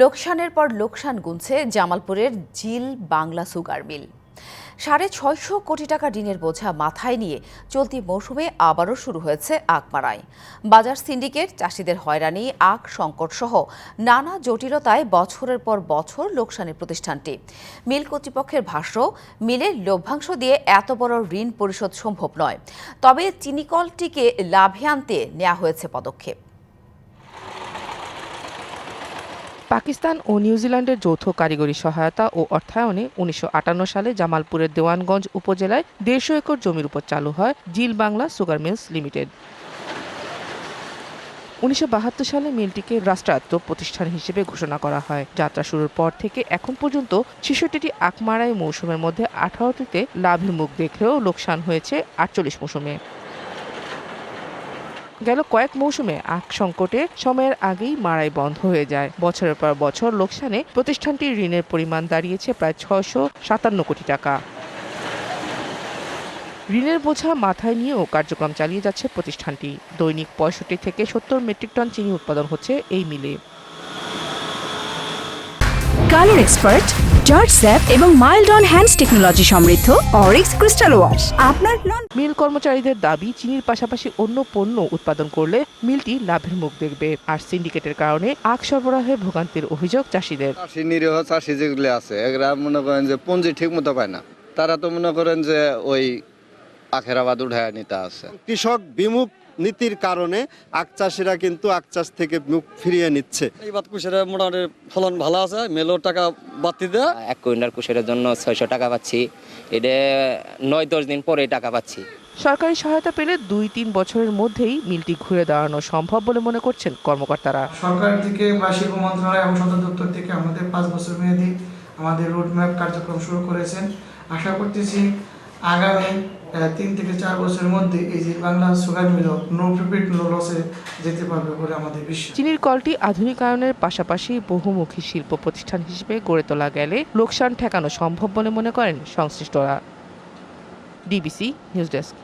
লোকসানের পর লোকসান গুনছে জামালপুরের জিল বাংলা সুগার মিল। সাড়ে ছয়শো কোটি টাকা ঋণের বোঝা মাথায় নিয়ে চলতি মৌসুমে আবারও শুরু হয়েছে আখ মারাই বাজার সিন্ডিকেট, চাষিদের হয়রানি, আখ সংকট সহ নানা জটিলতায় বছরের পর বছর লোকসানের প্রতিষ্ঠানটি। মিল কর্তৃপক্ষের ভাষ্য, মিলের লভ্যাংশ দিয়ে এত বড় ঋণ পরিশোধ সম্ভব নয়। তবে চিনিকলটিকে লাভে আনতে নেওয়া হয়েছে পদক্ষেপ। পাকিস্তান ও নিউজিল্যান্ডের যৌথ কারিগরি সহায়তা ও অর্থায়নে উনিশশো আটান্ন সালে জামালপুরের দেওয়ানগঞ্জ উপজেলায় দেড়শো একর জমির উপর চালু হয় Zeal Bangla sugar mills limited. উনিশশো বাহাত্তর সালে মিলটিকে রাষ্ট্রায়ত্ত প্রতিষ্ঠান হিসেবে ঘোষণা করা হয়। যাত্রা শুরুর পর থেকে এখন পর্যন্ত ছেষট্টিটি আকমারাই মৌসুমের মধ্যে আঠারোটিতে লাভের মুখ দেখলেও লোকসান হয়েছে আটচল্লিশ মৌসুমে। গেল কয়েক মৌসুমে আখ সংকটে সময়ের আগেই মারাই বন্ধ হয়ে যায়। বছরের পর বছর লোকসানে প্রতিষ্ঠানটির ঋণের পরিমাণ দাঁড়িয়েছে প্রায় ছশো সাতান্ন কোটি টাকা। ঋণের বোঝা মাথায় নিয়েও কার্যক্রম চালিয়ে যাচ্ছে প্রতিষ্ঠানটি। দৈনিক পঁয়ষট্টি থেকে সত্তর মেট্রিক টন চিনি উৎপাদন হচ্ছে এই মিলে। কালার এক্সপার্ট জর্জ স্যাপ এবং মাইল্ড অন হ্যান্ডস টেকনোলজি সমৃদ্ধ অরিক্স ক্রিস্টাল ওয়াশ আপনার নন মিল কর্মচারীদের দাবি চিনির পাশাপাশি অন্য পণ্য উৎপাদন করলে মিলটি লাভের মুখ দেখবে আর সিন্ডিকেটের কারণে আখ সরবরাহে ভোগান্তির অভিযোগ চাষিদের। চাষি নিরীহ চাষি যেগুলো আছে এরা মনে করেন যে পুঁজি ঠিক মতো পায় না। তারা তো মনে করেন যে ওই আখেরাবাদ উঠায় নিতে আছে। কৃষক বিমুখ নীতির কারণে আখ চাষিরা কিন্তু আখ চাষ থেকে মুখ ফিরিয়ে নিচ্ছে। এই বাদ কুশের মোটামুটি ফলন ভালো আছে মেলো টাকা বাড়তি দেয় এক কুইন্টাল কুশের জন্য ছয়শো টাকা পাচ্ছি। এটা নয় দশ দিন পরে টাকা পাচ্ছি। সরকারি সহায়তা পেলে দুই তিন বছরের মধ্যেই মিলটি ঘুরে দাঁড়ানো সম্ভব বলে মনে করছেন কর্মকর্তারা। সরকার থেকে বা শিল্প মন্ত্রণালয় এবং সদর দপ্তর থেকে আমাদের পাঁচ বছর মেয়াদি আমাদের রোডম্যাপ কার্যক্রম শুরু করেছেন। আশা করতেছি আগামী তিন থেকে চার বছরের মধ্যে এই যে Bangla sugar mill no profit no লসে যেতে পারবে বলে আমাদের বিশ্বাস। চিনির কলটি আধুনিকায়নের পাশাপাশি বহুমুখী শিল্প প্রতিষ্ঠান হিসেবে গড়ে তোলা গেলে লোকসান ঠেকানো সম্ভব বলে মনে করেন সংশ্লিষ্টরা। DBC news desk.